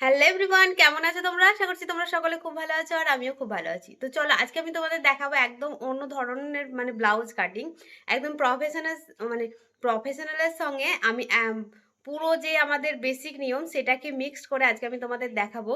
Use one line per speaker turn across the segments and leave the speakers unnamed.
Hello everyone কেমন আছো তোমরা? আশা করছি তোমরা সকলে খুব ভালো আছো আর আমিও খুব ভালো আছি। তো চলো আজকে আমি তোমাদের দেখাবো একদম অন্য ধরনের মানে ব্লাউজ কাটিং একদম প্রফেশনাল মানে প্রফেশনালের সঙ্গে আমি আম, পুরো যে আমাদের বেসিক নিয়ম সেটাকে মিক্সড করে আজকে আমি তোমাদের দেখাবো।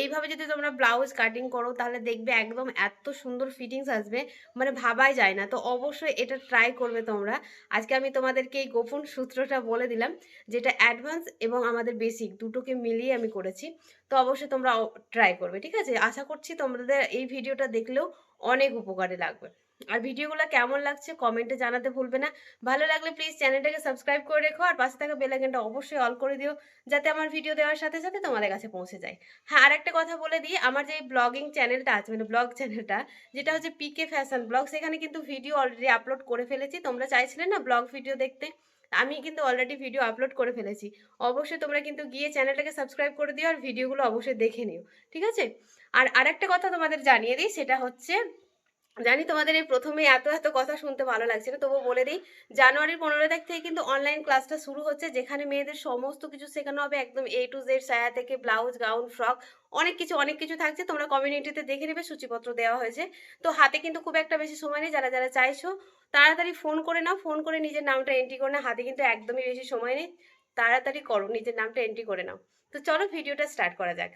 এইভাবে যদি তোমরা ব্লাউজ কাটিং করো, তাহলে দেখবে একদম এত সুন্দর ফিটিংস আসবে মানে ভাবাই যায় না। তো অবশ্যই এটা ট্রাই করবে তোমরা। আজকে আমি তোমাদেরকে এই গোপন সূত্রটা বলে দিলাম, যেটা অ্যাডভান্স এবং আমাদের বেসিক দুটোকে মিলিয়ে আমি করেছি। তো অবশ্যই তোমরা ট্রাই করবে, ঠিক আছে? আশা করছি তোমাদের এই ভিডিওটা দেখলেও অনেক উপকারে লাগবে। আর ভিডিওগুলো কেমন লাগছে কমেন্টে জানাতে ভুলবে না। ভালো লাগলে প্লিজ চ্যানেলটাকে সাবস্ক্রাইব করে রেখো আর পাশে থাকা বেল আইকনটা অবশ্যই অল করে দিও, যাতে আমার ভিডিও দেওয়ার সাথে সাথে তোমাদের কাছে পৌঁছে যায়। হ্যাঁ আর একটা কথা বলে দিই, আমার যে ব্লগিং চ্যানেলটা আছে মানে ব্লগ চ্যানেলটা যেটা হচ্ছে পিকে ফ্যাশন ব্লগ সেখানে কিন্তু ভিডিও অলরেডি আপলোড করে ফেলেছি। তোমরা চাইছিলে না ব্লগ ভিডিও দেখতে, আমি কিন্তু অলরেডি ভিডিও আপলোড করে ফেলেছি। অবশ্যই তোমরা কিন্তু গিয়ে চ্যানেলটাকে সাবস্ক্রাইব করে দিও আর ভিডিওগুলো অবশ্যই দেখে নিও, ঠিক আছে? আর আরেকটা কথা তোমাদের জানিয়ে দিই, সেটা হচ্ছে জানি তোমাদের এই প্রথমে এত এত কথা শুনতে ভালো লাগছে না, তবুও বলে দিই, জানুয়ারির পনেরো তারিখ থেকে কিন্তু অনলাইন ক্লাসটা শুরু হচ্ছে, যেখানে মেয়েদের সমস্ত কিছু শেখানো হবে, একদম এ টু জেড সায়া থেকে ব্লাউজ গাউন ফ্রক অনেক কিছু অনেক কিছু থাকছে, তোমরা কমিউনিটিতে দেখে নেবে, সূচিপত্র দেওয়া হয়েছে, তো হাতে কিন্তু খুব একটা বেশি সময় নেই, যারা যারা চাইছো, তাড়াতাড়ি ফোন করে নাও ফোন করে নিজের নামটা এন্ট্রি করে নাও, হাতে কিন্তু একদমই বেশি সময় নেই, তাড়াতাড়ি করো, নিজের নামটা এন্ট্রি করে নাও, তো চলো ভিডিওটা স্টার্ট করা যাক।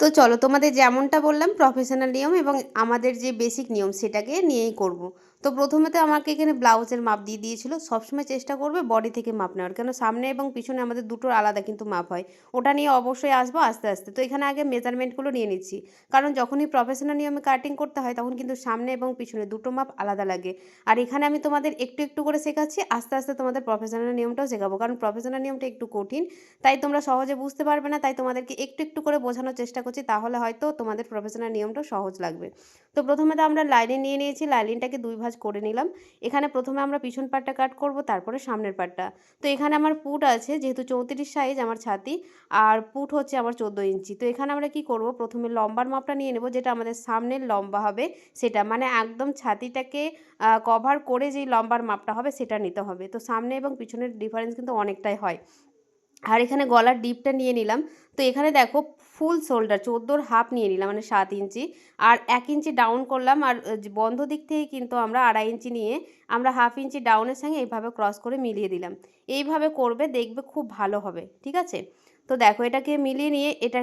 তো চলো তোমাদের যেমনটা বললাম প্রফেশনাল নিয়ম এবং আমাদের যে বেসিক নিয়ম সেটাকে নিয়েই করব। তো প্রথমে তো আমাকে এখানে ব্লাউজের মাপ দিয়ে দিয়েছিল। সবসময় চেষ্টা করবে বডি থেকে মাপ নেওয়ার। কেন? সামনে এবং পিছনে আমাদের দুটোর আলাদা কিন্তু মাপ হয়। ওটা নিয়ে অবশ্যই আসব আস্তে আস্তে। তো এখানে আগে মেজারমেন্টগুলো নিয়ে নিচ্ছি। কারণ যখনই প্রফেশনাল নিয়মে কাটিং করতে হয়, তখন কিন্তু সামনে এবং পিছনে দুটো মাপ আলাদা লাগে। আর এখানে আমি তোমাদের একটু একটু করে শেখাচ্ছি। আস্তে আস্তে তোমাদের প্রফেশনাল নিয়মটাও শেখাবো। কারণ প্রফেশনাল নিয়মটা একটু কঠিন। তাই তোমরা সহজে বুঝতে পারবে না। তাই তোমাদেরকে একটু একটু করে বোঝানোর চেষ্টা করছি। তাহলে হয়তো তোমাদের প্রফেশনাল নিয়মটা সহজ লাগবে। তো প্রথমে তো আমরা লাইনিং নিয়ে নিয়েছি। লাইনিংটাকে দুই ভাঁজ করে নিলাম। এখানে প্রথমে আমরা পিছন পাটটা কাট করব, তারপরে সামনের পাটটা। তো এখানে আমার পুট আছে, যেহেতু চৌত্রিশ সাইজ আমার ছাতি, আর পুট হচ্ছে আমার চোদ্দ ইঞ্চি। তো এখানে আমরা কি করব? প্রথমে লম্বার মাপটা নিয়ে নেব, যেটা আমাদের সামনের লম্বা হবে, সেটা মানে একদম ছাতিটাকে কভার করে যেই লম্বার মাপটা হবে, সেটা নিতে হবে। তো সামনে এবং পিছনের ডিফারেন্স কিন্তু অনেকটাই হয়। আর এখানে গলার ডিপটা নিয়ে নিলাম। তো এখানে দেখো ফুল শোল্ডার, চোদ্দোর হাফ নিয়ে নিলাম মানে সাত ইঞ্চি। আর এক ইঞ্চি ডাউন করলাম আর বন্ধ দিক থেকে কিন্তু আমরা আড়াই ইঞ্চি নিয়ে আমরা হাফ ইঞ্চি ডাউনের সঙ্গে এইভাবে ক্রস করে মিলিয়ে দিলাম। এইভাবে করবে, দেখবে খুব ভালো হবে, ঠিক আছে? তো দেখো এটাকে মিলিয়ে নিয়ে এটা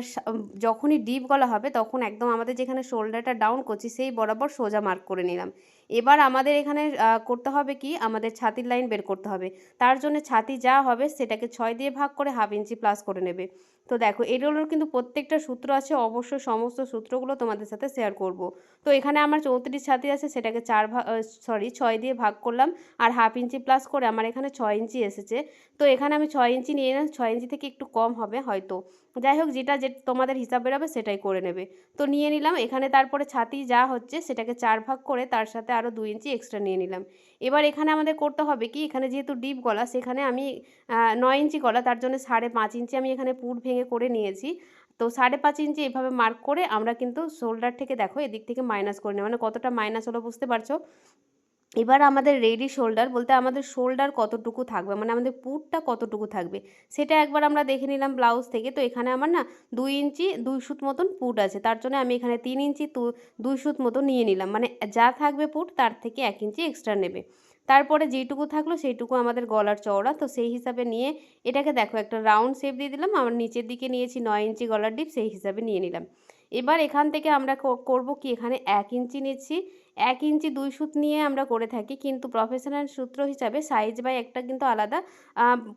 যখনই ডিপ গলা হবে তখন একদম আমাদের যেখানে শোল্ডারটা ডাউন করছি সেই বরাবর সোজা মার্ক করে নিলাম। এবার আমাদের এখানে করতে হবে কি? আমাদের ছাতির লাইন বের করতে হবে। তার জন্য ছাতি যা হবে সেটাকে ছয় দিয়ে ভাগ করে হাফ ইঞ্চি প্লাস করে নেবে। তো দেখো, এগুলোর কিন্তু প্রত্যেকটা সূত্র আছে, অবশ্যই সমস্ত সূত্রগুলো তোমাদের সাথে শেয়ার করব। তো এখানে আমার চৌত্রিশ ছাতি আছে, সেটাকে চার ভাগ সরি ছয় দিয়ে ভাগ করলাম, আর হাফ ইঞ্চি প্লাস করে আমার এখানে ছয় ইঞ্চি এসেছে। তো এখানে আমি ছয় ইঞ্চি নিয়ে নিলাম, ছয় ইঞ্চি থেকে একটু কম হবে হয়তো। যাই হোক যেটা যে তোমাদের হিসাব বেরোবে সেটাই করে নেবে। তো নিয়ে নিলাম, এখানে তারপরে ছাতি যা হচ্ছে সেটাকে চার ভাগ করে তার সাথে আরও দুই ইঞ্চি এক্সট্রা নিয়ে নিলাম। এবার এখানে আমাদের করতে হবে কি, এখানে যেহেতু ডিপ গলা, সেখানে আমি নয় ইঞ্চি গলা, তার জন্য সাড়ে পাঁচ ইঞ্চি আমি এখানে পুট ভেঙে করে নিয়েছি। তো সাড়ে পাঁচ ইঞ্চি এভাবে মার্ক করে আমরা কিন্তু শোল্ডার থেকে দেখো এদিক থেকে মাইনাস করে নেব। মানে কতটা মাইনাস হলো বুঝতে পারছ? এবার আমাদের রেডি শোল্ডার বলতে আমাদের শোল্ডার কতটুকু থাকবে? মানে আমাদের পুটটা কতটুকু থাকবে? সেটা একবার আমরা দেখে নিলাম ব্লাউজ থেকে। তো এখানে আমার না দুই ইঞ্চি, দুই সুত মতন পুট আছে। তার জন্য আমি এখানে তিন ইঞ্চি দুই সুত মতো নিয়ে নিলাম। মানে যা থাকবে পুট, তার থেকে এক ইঞ্চি এক্সট্রা নেবে। তারপরে যেইটুকু থাকল সেইটুকু আমাদের গলার চওড়া। তো সেই হিসাবে নিয়ে এটাকে দেখো, একটা রাউন্ড শেপ দিয়ে দিলাম। আমার নিচের দিকে নিয়েছি নয় ইঞ্চি গলার ডিপ সেই হিসাবে নিয়ে নিলাম। এবার এখান থেকে আমরা করব কি? এখানে এক ইঞ্চি নিচ্ছি। এক ইঞ্চি দুই সুত নিয়ে আমরা করে থাকি। কিন্তু প্রফেশনাল সূত্র হিসাবে সাইজ বাই একটা কিন্তু আলাদা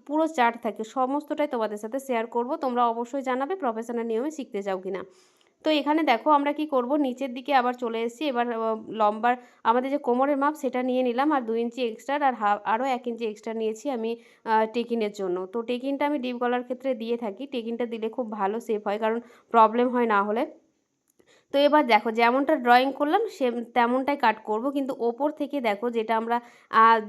পুরো চার্ট থাকে। সমস্তটাই তোমাদের সাথে শেয়ার করব। তোমরা অবশ্যই জানাবে প্রফেশনাল নিয়মে শিখতে চাও কিনা। তো এখানে দেখো আমরা কি করব? নিচের দিকে আবার চলে এসেছি। এবার লম্বার, আমাদের যে কোমরের মাপ সেটা নিয়ে নিলাম। আর দু ইঞ্চি এক্সট্রা আর হাফ আরও এক ইঞ্চি এক্সট্রা নিয়েছি আমি টেকিনের জন্য। তো টেকিনটা আমি ডিপ গলার ক্ষেত্রে দিয়ে থাকি। টেকিনটা দিলে খুব ভালো সেফ হয়। কারণ প্রবলেম হয় না হলে। তো এবার দেখো যেমনটা ড্রয়িং করলাম সে তেমনটাই কাট করব। কিন্তু ওপর থেকে দেখো যেটা আমরা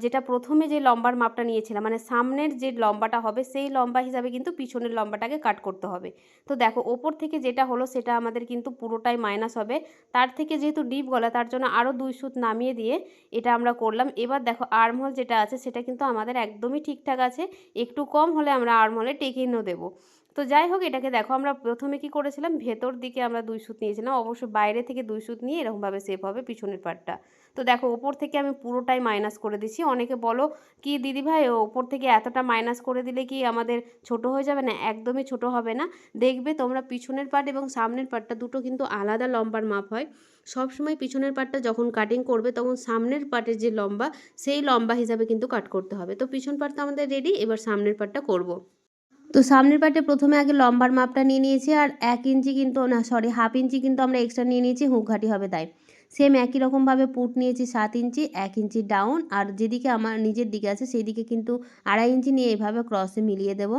যেটা প্রথমে যে লম্বার মাপটা নিয়েছিলাম মানে সামনের যে লম্বাটা হবে, সেই লম্বা হিসাবে কিন্তু পিছনের লম্বাটাকে কাট করতে হবে। তো দেখো ওপর থেকে যেটা হলো, সেটা আমাদের কিন্তু পুরোটাই মাইনাস হবে। তার থেকে যেহেতু ডিপ গলা, তার জন্য আরও দুই সুত নামিয়ে দিয়ে এটা আমরা করলাম। এবার দেখো আর্মহল যেটা আছে, সেটা কিন্তু আমাদের একদমই ঠিকঠাক আছে। একটু কম হলে আমরা আর্মহলে টেকিনও দেবো তো যাই হোক, এটাকে দেখো, আমরা প্রথমে কি করেছিলাম? ভেতর দিকে আমরা দুই সুত নিয়েছিলাম। অবশ্য বাইরে থেকে দুই সুত নিয়ে এরকমভাবে সেপ হবে পিছনের পাটটা তো দেখো, ওপর থেকে আমি পুরোটাই মাইনাস করে দিচ্ছি অনেকে বলো, কি দিদি ভাই ওপর থেকে এতটা মাইনাস করে দিলে কি আমাদের ছোট হয়ে যাবে? না, একদমই ছোট হবে না। দেখবে তোমরা পিছনের পাট এবং সামনের পাটটা দুটো কিন্তু আলাদা লম্বার মাপ হয়। সব সময় পিছনের পাটটা যখন কাটিং করবে, তখন সামনের পাটের যে লম্বা, সেই লম্বা হিসাবে কিন্তু কাট করতে হবে। তো পিছন পাটটা আমাদের রেডি এবার সামনের পাটটা করব। তো সামনের পাটে প্রথমে আগে লম্বার মাপটা নিয়ে নিয়েছি আর এক ইঞ্চি কিন্তু, না সরি হাফ ইঞ্চি কিন্তু আমরা এক্সট্রা নিয়ে নিয়েছি, হুঁকঘাটি হবে তাই। সেম একই রকমভাবে পুট নিয়েছি সাত ইঞ্চি, এক ইঞ্চি ডাউন আর যেদিকে আমার নিজের দিকে আছে সেই দিকে কিন্তু আড়াই ইঞ্চি নিয়ে এভাবে ক্রসে মিলিয়ে দেবো।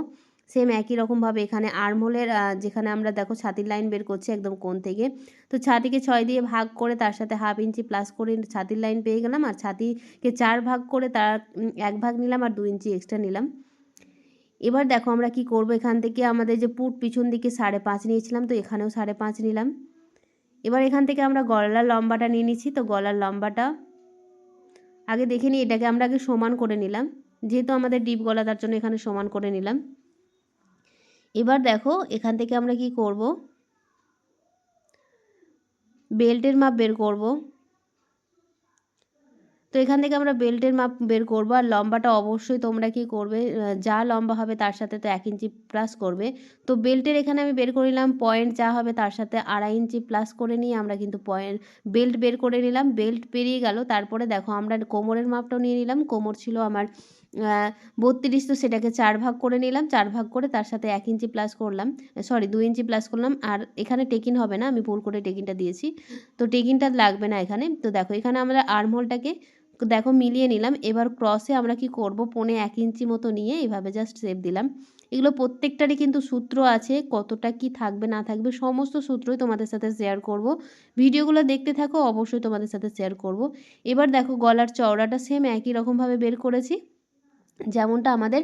সেম একই রকমভাবে এখানে আর্মহোলের যেখানে আমরা দেখো ছাতির লাইন বের করছি একদম কোন থেকে। তো ছাতিকে ছয় দিয়ে ভাগ করে তার সাথে হাফ ইঞ্চি প্লাস করে ছাতির লাইন পেয়ে গেলাম আর ছাতিকে চার ভাগ করে তার এক ভাগ নিলাম আর দু ইঞ্চি এক্সট্রা নিলাম। এবার দেখো আমরা কি করব? এখান থেকে আমাদের যে পুট পিছন দিকে সাড়ে পাঁচ নিয়েছিলাম, তো এখানেও সাড়ে পাঁচ নিলাম। এবার এখান থেকে আমরা গলার লম্বাটা নিয়ে নিচ্ছি, তো গলার লম্বাটা আগে দেখে নিই, এটাকে আমরা আগে সমান করে নিলাম। যেহেতু আমাদের ডিপ গলা, তার জন্য এখানে সমান করে নিলাম। এবার দেখো এখান থেকে আমরা কি করব? বেল্টের মাপ বের করব। তো এখান থেকে আমরা বেল্টের মাপ বের করব আর লম্বাটা অবশ্যই তোমরা কি করবে যা লম্বা হবে তার সাথে তো এক ইঞ্চি প্লাস করবে। তো বেল্টের এখানে আমি বের করে নিলাম পয়েন্ট যা হবে তার সাথে আড়াই ইঞ্চি প্লাস করে নিয়ে আমরা কিন্তু পয়েন্ট বেল্ট বের করে নিলাম, বেল্ট পেরিয়ে গেল। তারপরে দেখো আমরা কোমরের মাপটাও নিয়ে নিলাম, কোমর ছিল আমার বত্রিশ, তো সেটাকে চার ভাগ করে নিলাম, চার ভাগ করে তার সাথে এক ইঞ্চি প্লাস করলাম সরি দু ইঞ্চি প্লাস করলাম। আর এখানে টেকিন হবে না, আমি ভুল করে টেকিনটা দিয়েছি। তো টেকিনটা লাগবে না এখানে। তো দেখো এখানে আমরা আর্মহোলটাকে দেখো মিলিয়ে নিলাম। এবার ক্রসে আমরা কি করব? পনে এক ইঞ্চি মতো নিয়ে এভাবে জাস্ট শেপ দিলাম। এগুলো প্রত্যেকটারই কিন্তু সূত্র আছে, কতটা কি থাকবে, না থাকবে, সমস্ত সূত্রই তোমাদের সাথে শেয়ার করব। ভিডিওগুলো দেখতে থাকো, অবশ্যই তোমাদের সাথে শেয়ার করব। এবার দেখো গলার চওড়াটা সেম একই রকমভাবে বের করেছি। যেমনটা আমাদের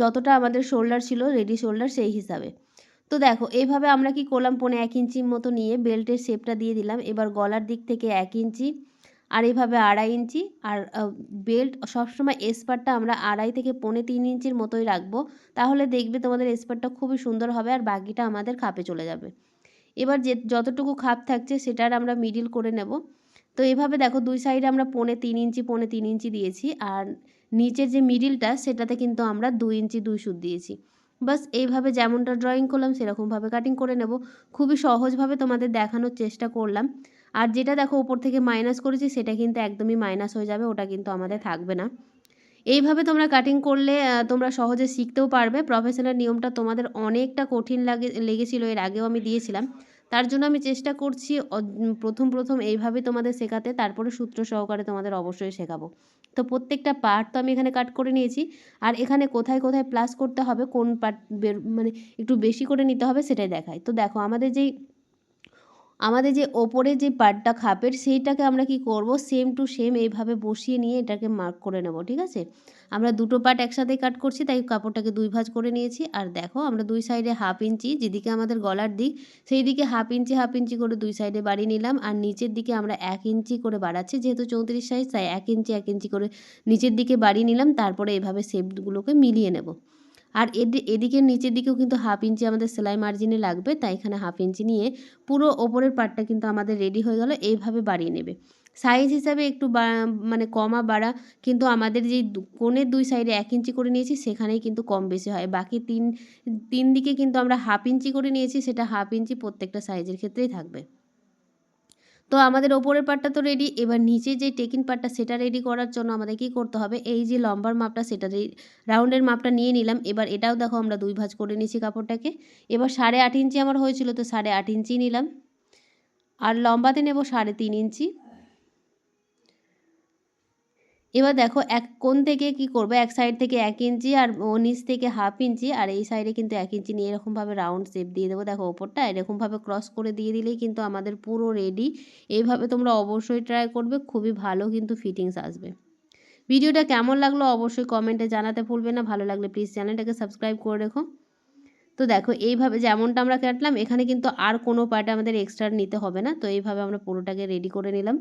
যতটা আমাদের শোল্ডার ছিল রেডি শোল্ডার সেই হিসাবে। তো দেখো এইভাবে আমরা কি করলাম? পনে এক ইঞ্চির মতো নিয়ে বেল্টের শেপটা দিয়ে দিলাম। এবার গলার দিক থেকে এক ইঞ্চি। আর এইভাবে আড়াই ইঞ্চি আর বেল্ট সবসময় এসপারটা আমরা আড়াই থেকে পৌনে তিন ইঞ্চির মতোই রাখব। তাহলে দেখবে তোমাদের এসপারটা খুবই সুন্দর হবে আর বাকিটা আমাদের খাপে চলে যাবে। এবার যে, যতটুকু খাপ থাকছে সেটার আমরা মিডিল করে নেব। তো এভাবে দেখো দুই সাইডে আমরা পৌনে তিন ইঞ্চি, পৌনে তিন ইঞ্চি দিয়েছি আর নিচের যে মিডিলটা সেটাতে কিন্তু আমরা দুই ইঞ্চি, দুই সুদ দিয়েছি। বাস এইভাবে যেমনটা ড্রয়িং করলাম সেরকমভাবে কাটিং করে নেব। খুবই সহজভাবে তোমাদের দেখানোর চেষ্টা করলাম। আর যেটা দেখো উপর থেকে মাইনাস করেছি, সেটা কিন্তু একদমই মাইনাস হয়ে যাবে, ওটা কিন্তু আমাদের থাকবে না। এইভাবে তোমরা কাটিং করলে তোমরা সহজে শিখতেও পারবে। প্রফেশনাল নিয়মটা তোমাদের অনেকটা কঠিন লাগে, লেগেছিল, এর আগেও আমি দিয়েছিলাম। তার জন্য আমি চেষ্টা করছি প্রথম প্রথম এইভাবে তোমাদের শেখাতে, তারপরে সূত্র সহকারে তোমাদের অবশ্যই শেখাবো। তো প্রত্যেকটা পার্ট তো আমি এখানে কাট করে নিয়েছি। আর এখানে কোথায় কোথায় প্লাস করতে হবে, কোন পার্ট মানে একটু বেশি করে নিতে হবে, সেটাই দেখায় তো দেখো, আমাদের যেই আমাদের যে ওপরে যে পার্টটা খাপের, সেইটাকে আমরা কি করব? সেম টু সেম এইভাবে বসিয়ে নিয়ে এটাকে মার্ক করে নেব, ঠিক আছে? আমরা দুটো পার্ট একসাথে কাট করছি, তাই কাপড়টাকে দুই ভাঁজ করে নিয়েছি। আর দেখো, আমরা দুই সাইডে হাফ ইঞ্চি যেদিকে আমাদের গলার দিক, সেই দিকে হাফ ইঞ্চি হাফ ইঞ্চি করে দুই সাইডে বাড়িয়ে নিলাম। আর নিচের দিকে আমরা এক ইঞ্চি করে বাড়াচ্ছি, যেহেতু চৌত্রিশ সাইজ তাই এক ইঞ্চি এক ইঞ্চি করে নিচের দিকে বাড়িয়ে নিলাম। তারপরে এভাবে শেপগুলোকে মিলিয়ে নেব। আর এদিকে নিচের দিকেও কিন্তু হাফ ইঞ্চি আমাদের সেলাই মার্জিনে লাগবে, তাই এখানে হাফ ইঞ্চি নিয়ে পুরো ওপরের পার্টটা কিন্তু আমাদের রেডি হয়ে গেল, এইভাবে বাড়িয়ে নেবে। সাইজ হিসাবে একটু মানে কমা বাড়া, কিন্তু আমাদের যেই কোণের দুই সাইডে এক ইঞ্চি করে নিয়েছি, সেখানেই কিন্তু কম বেশি হয়। বাকি তিন তিন দিকে কিন্তু আমরা হাফ ইঞ্চি করে নিয়েছি, সেটা হাফ ইঞ্চি প্রত্যেকটা সাইজের ক্ষেত্রেই থাকবে। তো আমাদের ওপরের পার্টটা তো রেডি এবার নিচে যে টেকিন পার্টটা সেটা রেডি করার জন্য আমাদের কি করতে হবে? এই যে লম্বার মাপটা সেটা রাউন্ডের মাপটা নিয়ে নিলাম। এবার এটাও দেখো আমরা দুই ভাঁজ করে নিয়েছি কাপড়টাকে। এবার সাড়ে আট ইঞ্চি আমার হয়েছিল, তো সাড়ে আট ইঞ্চি নিলাম। আর লম্বাতে নেব সাড়ে তিন ইঞ্চি। এবার দেখো এক, কোন থেকে কি করবে? এক সাইড থেকে এক ইঞ্চি আর ও নিচ থেকে হাফ ইঞ্চি আর এই সাইডে কিন্তু এক ইঞ্চি নিয়ে এরকমভাবে রাউন্ড শেপ দিয়ে দেবো। দেখো ওপরটা এরকমভাবে ক্রস করে দিয়ে দিলেই কিন্তু আমাদের পুরো রেডি এইভাবে তোমরা অবশ্যই ট্রাই করবে, খুবই ভালো কিন্তু ফিটিংস আসবে। ভিডিওটা কেমন লাগল অবশ্যই কমেন্টে জানাতে ভুলবে না। ভালো লাগলে প্লিজ চ্যানেলটাকে সাবস্ক্রাইব করে রেখো। তো দেখো এইভাবে যেমনটা আমরা কাটলাম, এখানে কিন্তু আর কোনো পার্টে আমাদের এক্সট্রা নিতে হবে না। তো এইভাবে আমরা পুরোটাকে রেডি করে নিলাম।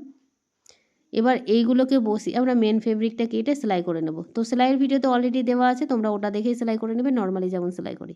এবার এইগুলোকে বসি আমরা মেন ফেব্রিকটা কেটে সেলাই করে নেব। তো সেলাইয়ের ভিডিও তো অলরেডি দেওয়া আছে, তোমরা ওটা দেখেই সেলাই করে নেবে নর্মালি যেমন সেলাই করি।